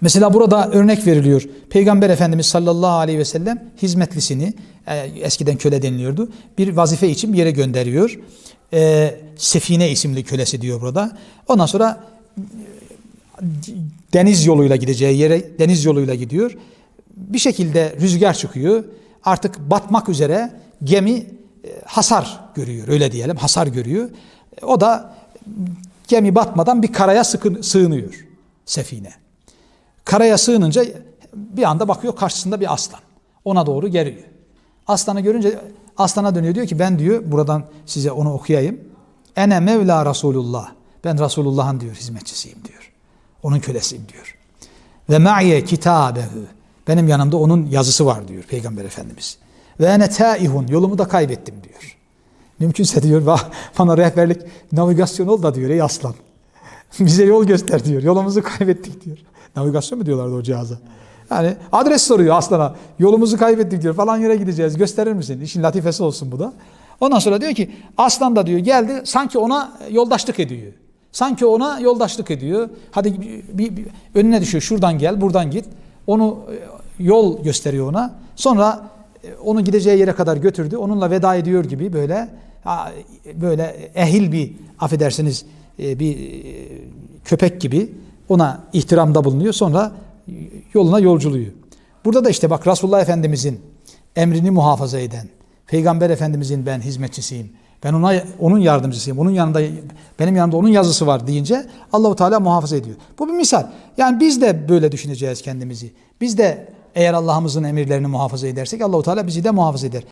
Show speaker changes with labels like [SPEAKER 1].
[SPEAKER 1] Mesela burada örnek veriliyor. Peygamber Efendimiz sallallahu aleyhi ve sellem hizmetlisini, e, eskiden köle deniliyordu, bir vazife için bir yere gönderiyor. E, Sefine isimli kölesi diyor burada. Ondan sonra e, deniz yoluyla gideceği yere deniz yoluyla gidiyor. Bir şekilde rüzgar çıkıyor. Artık batmak üzere gemi hasar görüyor öyle diyelim hasar görüyor. O da gemi batmadan bir karaya sığınıyor sefine. Karaya sığınınca bir anda bakıyor karşısında bir aslan. Ona doğru geliyor. Aslanı görünce aslana dönüyor diyor ki ben diyor buradan size onu okuyayım. Ene Mevla Resulullah. Ben Resulullah'ın diyor hizmetçisiyim diyor. Onun kölesiyim diyor. Ve ma'iye kitabehu. Benim yanımda onun yazısı var diyor Peygamber Efendimiz. Ve ene taihun. Yolumu da kaybettim diyor. Mümkünse diyor "ba- bana rehberlik navigasyon ol da diyor ey aslan. Bize yol göster diyor. Yolumuzu kaybettik diyor. Navigasyon mu diyorlardı o cihaza? Yani adres soruyor aslana. Yolumuzu kaybettik diyor. Falan yere gideceğiz. Gösterir misin? İşin latifesi olsun bu da. Ondan sonra diyor ki aslan da diyor geldi sanki ona yoldaşlık ediyor. Sanki ona yoldaşlık ediyor. Hadi bir, bir- bir- önüne düşüyor. Şuradan gel, buradan git. Onu e, yol gösteriyor ona. Sonra e, onu gideceği yere kadar götürdü. Onunla veda ediyor gibi böyle böyle ehil bir affedersiniz e, bir köpek gibi ona ihtiramda bulunuyor. Sonra yoluna yolculuğu. Burada da işte bak Resulullah Efendimizin emrini muhafaza eden, Peygamber Efendimizin ben hizmetçisiyim. Ben ona onun yardımcısıyım. Onun yanında benim yanımda onun yazısı var deyince Allahu Teala muhafaza ediyor. Bu bir misal. Yani biz de böyle düşüneceğiz kendimizi. Biz de eğer Allah'ımızın emirlerini muhafaza edersek Allahu Teala bizi de muhafaza eder.